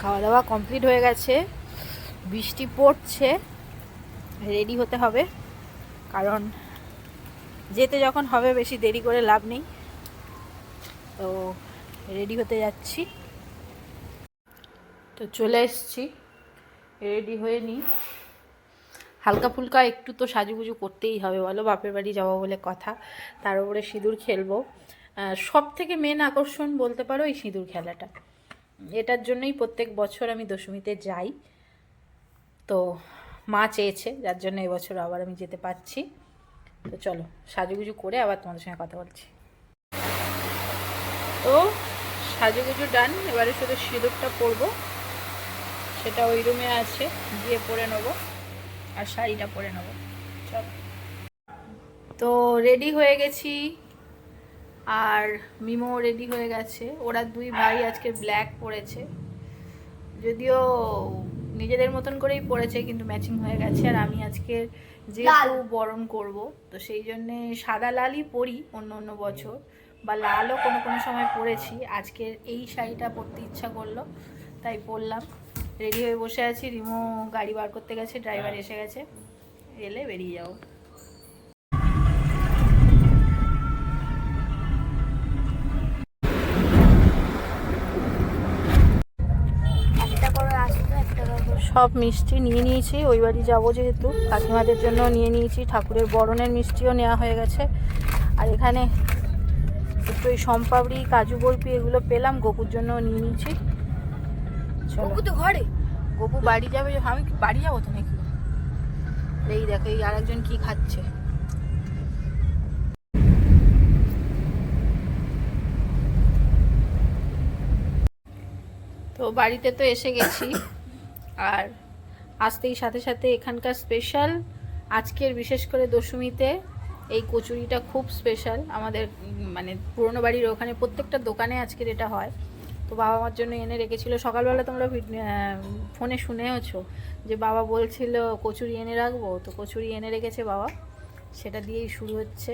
খাওয়া দাওয়া কমপ্লিট হয়ে গেছে। বৃষ্টি পড়ছে রেডি হতে হবে। কারণ যেতে যখন হবে বেশি দেরি করে লাভ নেই। তো রেডি হতে যাচ্ছি। তো চলে এসছি। রেডি হয়ে নিই হালকা ফুলকা একটু তো সাজুগুজু করতেই হবে, বলো বাপের বাড়ি যাব বলে কথা। তার উপরে সিঁদুর খেলব। সব থেকে মেন আকর্ষণ বলতে পারো এই সিঁদুর খেলাটা। এটার জন্যই প্রত্যেক বছর আমি দশমীতে যাই। তো মা চেয়েছে, যার জন্য এবছর আবার আমি যেতে পারছি। তো চলো, সাজুগুজু করে আবার তোমাদের সঙ্গে কথা বলছি। তো সাজুগুজু ডান, এবারে শুধু সিঁদুরটা পরবো। সেটা ওই রুমে আছে, গিয়ে পরে নেব আর শাড়িটা পরে নেব। চলো। তো রেডি হয়ে গেছি। আর মিমো রেডি হয়ে গেছে। ওরা দুই ভাই আজকে ব্ল্যাক পরেছে যদিও নিজেদের মতন করেই পরেছে কিন্তু ম্যাচিং হয়ে গেছে। আর আমি আজকে যেহেতু বরণ করব তো সেই জন্যে সাদা লালই পরি অন্য অন্য বছর। বা লালও কোনো কোনো সময় পরেছি আজকের এই শাড়িটা পরতে ইচ্ছা করল তাই পরলাম। রেডি হয়ে বসে আছি। রিমো গাড়ি বার করতে গেছে ড্রাইভার এসে গেছে। এলে বেরিয়ে যাও সব মিষ্টি নিয়ে নিয়েছি ওই বাড়ি যাব যেহেতু। কাকিমাদের জন্য নিয়ে নিয়েছি ঠাকুরের বরণের মিষ্টিও নেওয়া হয়ে গেছে। আর এখানে একটু ওই সম্পাবড়ি কাজু বরফি এগুলো পেলাম গোপুর জন্য নিয়ে নিয়েছি। তো ঘরে। গপু বাড়ি যাবে আমি বাড়ি যাব তো নাকি? এই দেখো এই আরেকজন কি খাচ্ছে। তো বাড়িতে তো এসে গেছি। আর আসতেই সাথে সাথে এখানকার স্পেশাল আজকের বিশেষ করে দশমীতে এই কচুরিটা খুব স্পেশাল আমাদের মানে পুরনো বাড়ির ওখানে প্রত্যেকটা দোকানে আজকের এটা হয়। তো বাবা মার জন্য এনে রেখেছিল। সকালবেলা তোমরা ফোনে শুনেওছো যে বাবা বলছিল, কচুরি এনে রাখব? তো কচুরি এনে রেখেছে বাবা। সেটা দিয়েই শুরু হচ্ছে।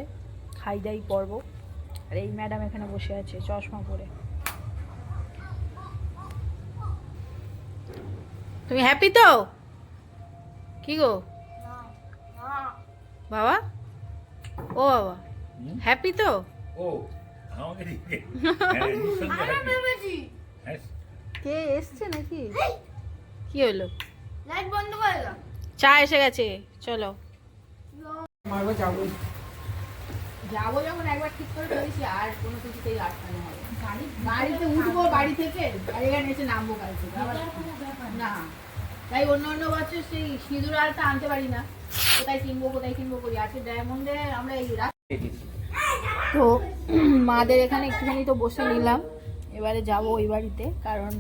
খাই দাই পর্ব। আর এই ম্যাডাম এখানে বসে আছে চশমা পরে। তুমি হ্যাপি তো? কি গো? বাবা? ও বাবা। হ্যাপি তো? হ্যাঁ। হ্যাঁ, কে এসছে নাকি? কি হলো? লাইট বন্ধ করে চা এসে গেছে চলো। যাব যখন একবার ঠিক করে ফেলেছি আর কোনো কিছুতেই আটকানো হবে গাড়িতে উঠবো বাড়ি থেকে এখানে এসে নামবো গাড়ি থেকে না। তাই অন্য অন্য বছর সেই সিঁদুর আলটা আনতে পারি না। কোথায় কিনবো কোথায় কিনবো করি? আজকে ডায়মন্ডে আমরা এই তো মাদের এখানে একটুখানি তো বসে নিলাম। এবারে যাব ওই বাড়িতে কারণ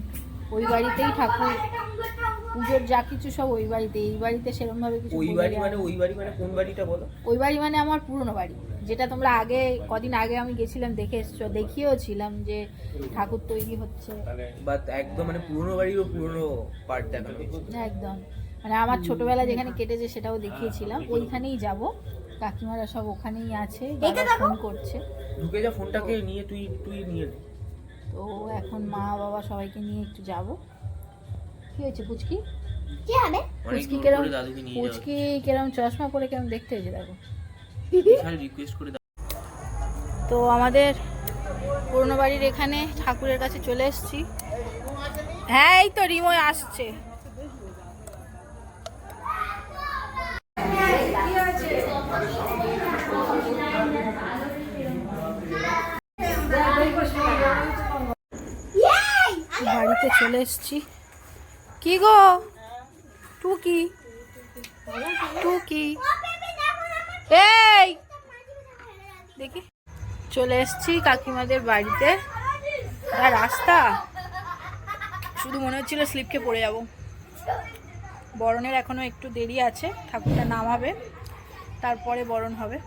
ওই বাড়িতেই ঠাকুর পুজোর যা কিছু সব ওই বাড়িতে এই বাড়িতে সেরকম ভাবে কিছু ওই বাড়ি মানে ওই বাড়ি মানে কোন বাড়িটা বলো? ওই বাড়ি মানে আমার পুরনো বাড়ি যেটা তোমরা আগে কদিন আগে আমি গেছিলাম দেখে এসছো দেখিয়েও ছিলাম যে ঠাকুর তৈরি হচ্ছে। বাট একদম মানে পুরনো বাড়িরও পুরনো পার্ট দেখানো একদম। মানে আমার ছোটবেলা যেখানে কেটেছে সেটাও দেখিয়েছিলাম ওইখানেই যাব। কাকিমারা সব ওখানেই আছে ফোন করছে। ঢুকে যা ফোনটাকে নিয়ে তুই তুই নিয়ে তো এখন মা বাবা সবাইকে নিয়ে একটু যাব। কি হয়েছে পুচকি? কি পুচকি কেরম পুচকি কেরম চশমা পরে কেরম দেখতে হয়েছে দেখো। রিকোয়েস্ট করে তো আমাদের পুরনো বাড়ির এখানে ঠাকুরের কাছে চলে এসেছি। হ্যাঁ এই তো রিময় আসছে। বাড়িতে চলে এসেছি। কি গো? টুকি। টুকি। এই! দেখি। চলে এসেছি কাকিমাদের বাড়িতে। আর রাস্তা? শুধু মনে হচ্ছিল স্লিপকে পড়ে যাব। বরণের এখনও একটু দেরি আছে, ঠাকুরটা নামাবে, তারপরে বরণ হবে।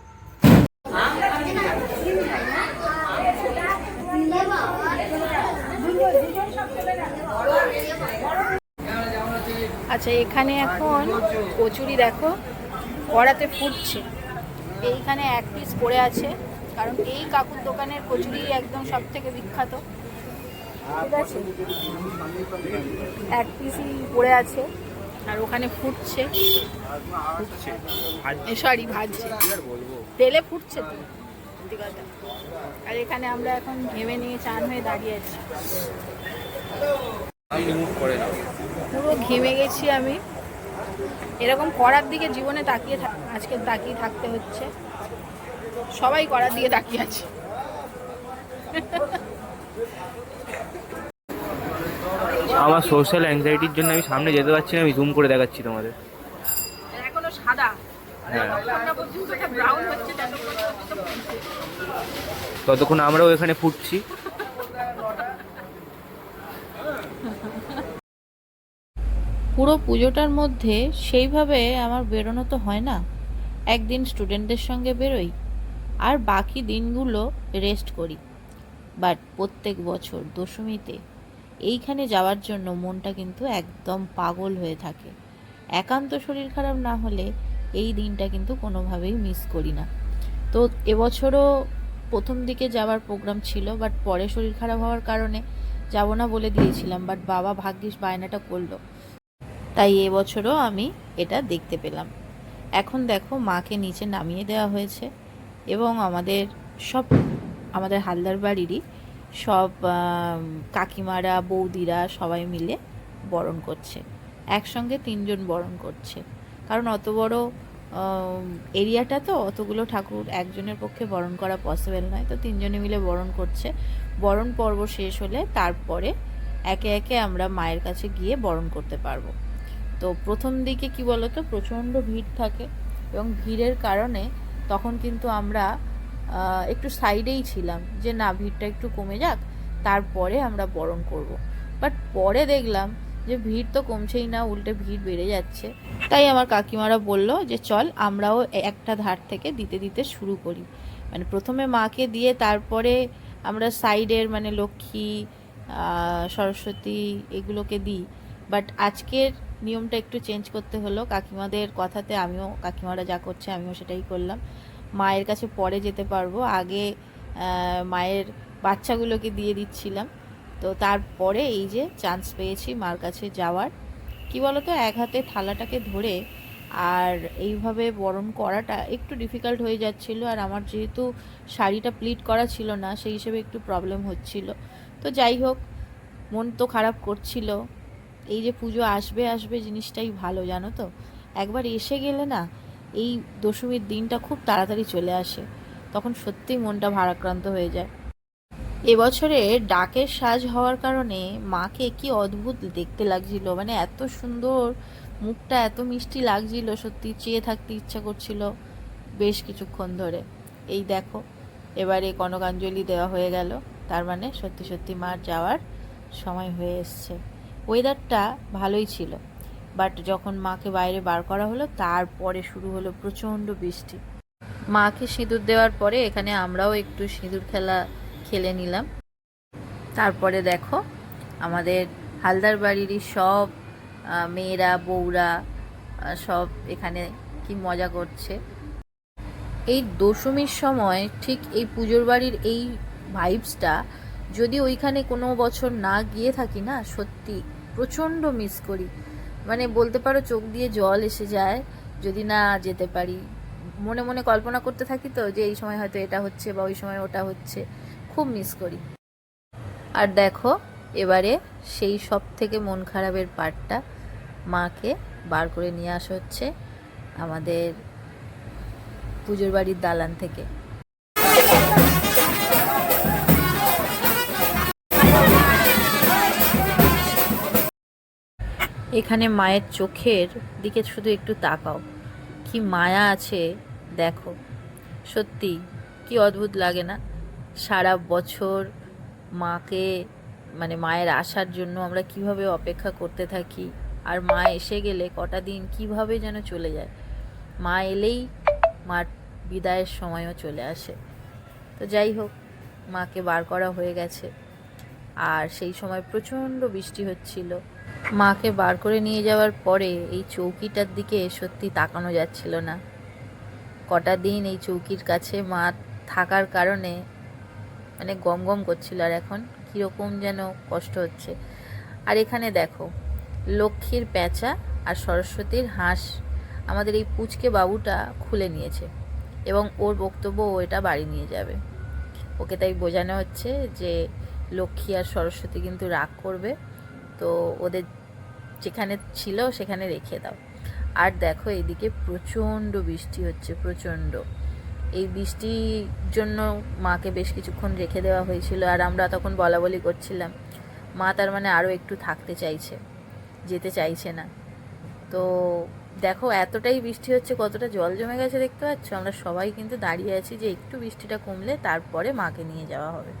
আচ্ছা এখানে এখন কচুরি দেখো, কড়াতে ফুটছে। এইখানে এক পিস পড়ে আছে, কারণ এই কাকুর দোকানের কচুরি একদম সব থেকে বিখ্যাত। ঠিক আছে? এক পিসই পড়ে আছে, আর ওখানে ফুটছে। সরি ভাজছে। তেলে ফুটছে তো। আর এখানে আমরা এখন ঘেমে নিয়ে চান হয়ে দাঁড়িয়ে আছি। পুরো ঘেমে গেছি আমি। এরকম করার দিকে জীবনে তাকিয়ে থাক- আজকে তাকিয়ে থাকতে হচ্ছে। সবাই করার দিকে তাকিয়ে আছে। আমার সোশ্যাল অ্যাংজাইটির জন্য আমি সামনে যেতে পারছি না আমি জুম করে দেখাচ্ছি তোমাদের। এখনও সাদা। হ্যাঁ। ততক্ষণ আমরাও এখানে ফুটছি। পুরো পুজোটার মধ্যে সেইভাবে আমার বেরোনো তো হয় না। একদিন স্টুডেন্টদের সঙ্গে বেরোই, আর বাকি দিনগুলো রেস্ট করি। বাট প্রত্যেক বছর দশমীতে এইখানে যাওয়ার জন্য মনটা কিন্তু একদম পাগল হয়ে থাকে। একান্ত শরীর খারাপ না হলে এই দিনটা কিন্তু কোনোভাবেই মিস করি না। তো এবছরও প্রথম দিকে যাওয়ার প্রোগ্রাম ছিল বাট পরে শরীর খারাপ হওয়ার কারণে যাব না বলে দিয়েছিলাম বাট বাবা ভাগ্যিস বায়নাটা করল। তাই এবছরও আমি এটা দেখতে পেলাম। এখন দেখো মাকে নিচে নামিয়ে দেওয়া হয়েছে এবং আমাদের সব, আমাদের হালদার বাড়িরই সব কাকিমারা, বৌদিরা সবাই মিলে বরণ করছে। একসঙ্গে তিনজন বরণ করছে। কারণ অত বড় এরিয়াটা তো অতগুলো ঠাকুর একজনের পক্ষে বরণ করা পসিবল নয়, তো তিনজনে মিলে বরণ করছে বরণ পর্ব শেষ হলে তারপরে একে একে আমরা মায়ের কাছে গিয়ে বরণ করতে পারব তো প্রথম দিকে কি বলতো, প্রচণ্ড ভিড় থাকে এবং ভিড়ের কারণে তখন কিন্তু আমরা একটু সাইডেই ছিলাম যে না, ভিড়টা একটু কমে যাক, তারপরে আমরা বরণ করব। বাট পরে দেখলাম যে ভিড় তো কমছেই না, উল্টে ভিড় বেড়ে যাচ্ছে। তাই আমার কাকিমারা বলল যে, চল আমরাও একটা ধার থেকে দিতে দিতে শুরু করি। মানে প্রথমে মাকে দিয়ে তারপরে আমরা সাইডের মানে লক্ষ্মী সরস্বতী এগুলোকে দিই। বাট আজকের নিয়মটা একটু চেঞ্জ করতে হলো। কাকিমাদের কথাতে আমিও, কাকিমারা যা করছে আমিও সেটাই করলাম। মায়ের কাছে পরে যেতে পারব। আগে মায়ের বাচ্চাগুলোকে দিয়ে দিচ্ছিলাম। তো তারপরে এই যে চান্স পেয়েছি মার কাছে যাওয়ার। কি বলতো, এক হাতে থালাটাকে ধরে আর এইভাবে বরণ করাটা একটু ডিফিকাল্ট হয়ে যাচ্ছিল আর আমার যেহেতু শাড়িটা প্লিট করা ছিল না, সেই হিসেবে একটু প্রবলেম হচ্ছিল। তো যাই হোক, মন তো খারাপ করছিল। এই যে পুজো আসবে আসবে জিনিসটাই ভালো, জানো তো? একবার এসে গেলে না, এই দশমীর দিনটা খুব তাড়াতাড়ি চলে আসে। তখন সত্যিই মনটা ভারাক্রান্ত হয়ে যায়। এবছরে ডাকের সাজ হওয়ার কারণে মাকে কি অদ্ভুত দেখতে লাগছিল। মানে এত সুন্দর, মুখটা এত মিষ্টি লাগছিল, সত্যি চেয়ে থাকতে ইচ্ছা করছিল বেশ কিছুক্ষণ ধরে। এই দেখো, এবারে কনকাঞ্জলি দেওয়া হয়ে গেল। তার মানে সত্যি সত্যি মার যাওয়ার সময় হয়ে এসছে। ওয়েদারটা ভালোই ছিল, বাট যখন মাকে বাইরে বার করা হলো, তারপরে শুরু হলো প্রচণ্ড বৃষ্টি। মাকে সিঁদুর দেওয়ার পরে এখানে আমরাও একটু সিঁদুর খেলা খেলে নিলাম। তারপরে দেখো, আমাদের হালদার বাড়িরই সব মেয়েরা, বউরা সব এখানে কি মজা করছে। এই দশমীর সময় ঠিক এই পুজোর বাড়ির এই ভাইবসটা যদি ওইখানে কোনো বছর না গিয়ে থাকি না, সত্যি প্রচণ্ড মিস করি। মানে বলতে পারো চোখ দিয়ে জল এসে যায়, যদি না যেতে পারি। মনে মনে কল্পনা করতে থাকি তো যে এই সময় হয়তো এটা হচ্ছে বা ওই সময় ওটা হচ্ছে। খুব মিস করি। আর দেখো, এবারে সেই সব থেকে মন খারাপের পার্টটা মাকে বার করে নিয়ে আসা হচ্ছে আমাদের পুজোর বাড়ির দালান থেকে। এখানে মায়ের চোখের দিকে শুধু একটু তাকাও। কি মায়া আছে, দেখো। সত্যি, কি অদ্ভুত লাগে না? সারা বছর মাকে মানে মায়ের আসার জন্য আমরা কীভাবে অপেক্ষা করতে থাকি? আর মা এসে গেলে কটা দিন কীভাবে যেন চলে যায়? মা এলেই মার বিদায়ের সময়ও চলে আসে। তো যাই হোক, মাকে বার করা হয়ে গেছে। আর সেই সময় প্রচণ্ড বৃষ্টি হচ্ছিল। মাকে বার করে নিয়ে যাওয়ার পরে এই চৌকিটার দিকে সত্যি তাকানো যাচ্ছিল না। কটা দিন এই চৌকির কাছে মা থাকার কারণে মানে গম গম করছিল, আর এখন কীরকম যেন কষ্ট হচ্ছে। আর এখানে দেখো, লক্ষ্মীর প্যাঁচা আর সরস্বতীর হাঁস আমাদের এই পুচকে বাবুটা খুলে নিয়েছে এবং ওর বক্তব্য ও এটা বাড়ি নিয়ে যাবে। ওকে তাই বোঝানো হচ্ছে যে লক্ষ্মী আর সরস্বতী কিন্তু রাগ করবে, তো ওদের যেখানে ছিল সেখানে রেখে দাও। আর দেখো, এইদিকে প্রচণ্ড বৃষ্টি হচ্ছে, প্রচণ্ড। এই বৃষ্টির জন্য মাকে বেশ কিছুক্ষণ রেখে দেওয়া হয়েছিল আর আমরা তখন বলা বলি করছিলাম, মা তার মানে আরও একটু থাকতে চাইছে, যেতে চাইছে না। তো দেখো এতটাই বৃষ্টি হচ্ছে, কতটা জল জমে গেছে দেখতে পাচ্ছ? আমরা সবাই কিন্তু দাঁড়িয়ে আছি যে একটু বৃষ্টিটা কমলে তারপরে মাকে নিয়ে যাওয়া হবে।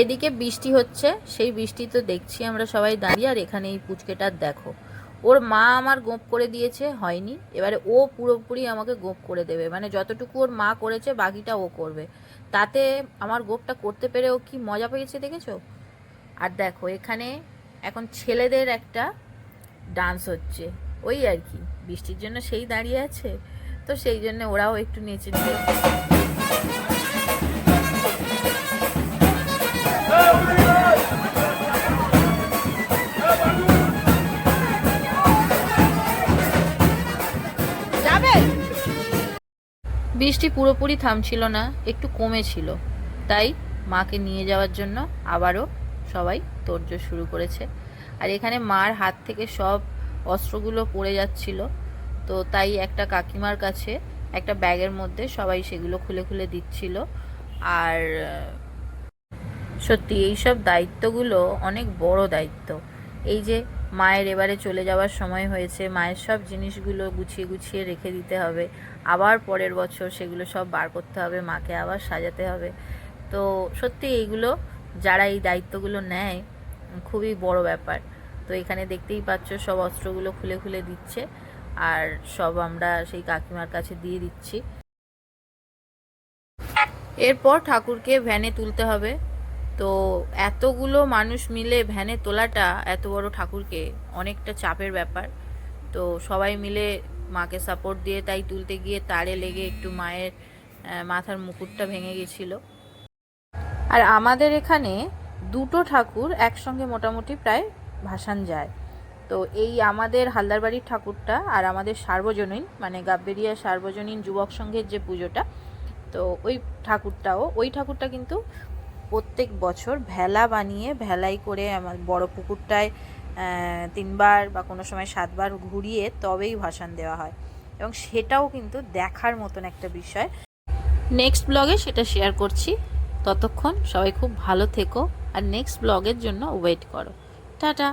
এদিকে বৃষ্টি হচ্ছে, সেই বৃষ্টি তো দেখছি আমরা সবাই দাঁড়িয়ে, আর এখানে এই পুচকেটার দেখো। ওর মা আমার গোপ করে দিয়েছে, হয়নি। এবারে ও পুরোপুরি আমাকে গোপ করে দেবে। মানে যতটুকু ওর মা করেছে, বাকিটা ও করবে। তাতে আমার গোপটা করতে পেরে ও কি মজা পেয়েছে দেখেছ? আর দেখো, এখানে এখন ছেলেদের একটা ডান্স হচ্ছে। ওই আর কি, বৃষ্টির জন্য সেই দাঁড়িয়ে আছে। তো সেই জন্য ওরাও একটু নেচে নিয়ে বৃষ্টি পুরোপুরি থামছিল না, একটু কমেছিল। তাই মাকে নিয়ে যাওয়ার জন্য আবারও সবাই তোড়জোড় শুরু করেছে। আর এখানে মার হাত থেকে সব অস্ত্রগুলো পড়ে যাচ্ছিল। তো তাই একটা কাকিমার কাছে একটা ব্যাগের মধ্যে সবাই সেগুলো খুলে খুলে দিচ্ছিল। আর, সত্যি এইসব দায়িত্বগুলো অনেক বড় দায়িত্ব। এই যে মায়ের এবারে চলে যাওয়ার সময় হয়েছে। মায়ের সব জিনিসগুলো গুছিয়ে গুছিয়ে রেখে দিতে হবে। আবার পরের বছর সেগুলো সব বার করতে হবে, মাকে আবার সাজাতে হবে। তো সত্যি এইগুলো যারা এই দায়িত্বগুলো নেয়, খুবই বড় ব্যাপার। তো এখানে দেখতেই পাচ্ছ সব অস্ত্রগুলো খুলে খুলে দিচ্ছে আর সব আমরা সেই কাকিমার কাছে দিয়ে দিচ্ছি। এরপর ঠাকুরকে ভ্যানে তুলতে হবে। তো এতগুলো মানুষ মিলে ভ্যানে তোলাটা এত বড় ঠাকুরকে অনেকটা চাপের ব্যাপার। তো সবাই মিলে মাকে সাপোর্ট দিয়ে তাই তুলতে গিয়ে তারে লেগে একটু মায়ের মাথার মুকুটটা ভেঙে গেছিল। আর আমাদের এখানে দুটো ঠাকুর একসঙ্গে মোটামুটি প্রায় ভাসান যায়। তো এই আমাদের হালদারবাড়ির ঠাকুরটা আর আমাদের সার্বজনীন মানে গাব্বেরিয়া সার্বজনীন যুবক সংঘের যে পুজোটা, তো ওই ঠাকুরটাও, ওই ঠাকুরটা কিন্তু প্রত্যেক বছর ভেলা বানিয়ে, ভেলাই করে আমার বড় পুকুরটায় তিনবার বা কোনো সময় সাতবার ঘুরিয়ে তবেই ভাসান দেওয়া হয়। এবং সেটাও কিন্তু দেখার মতন একটা বিষয়। নেক্সট ব্লগে সেটা শেয়ার করছি। ততক্ষণ সবাই খুব ভালো থেকো। আর নেক্সট ব্লগের জন্য ওয়েট করো। টাটা!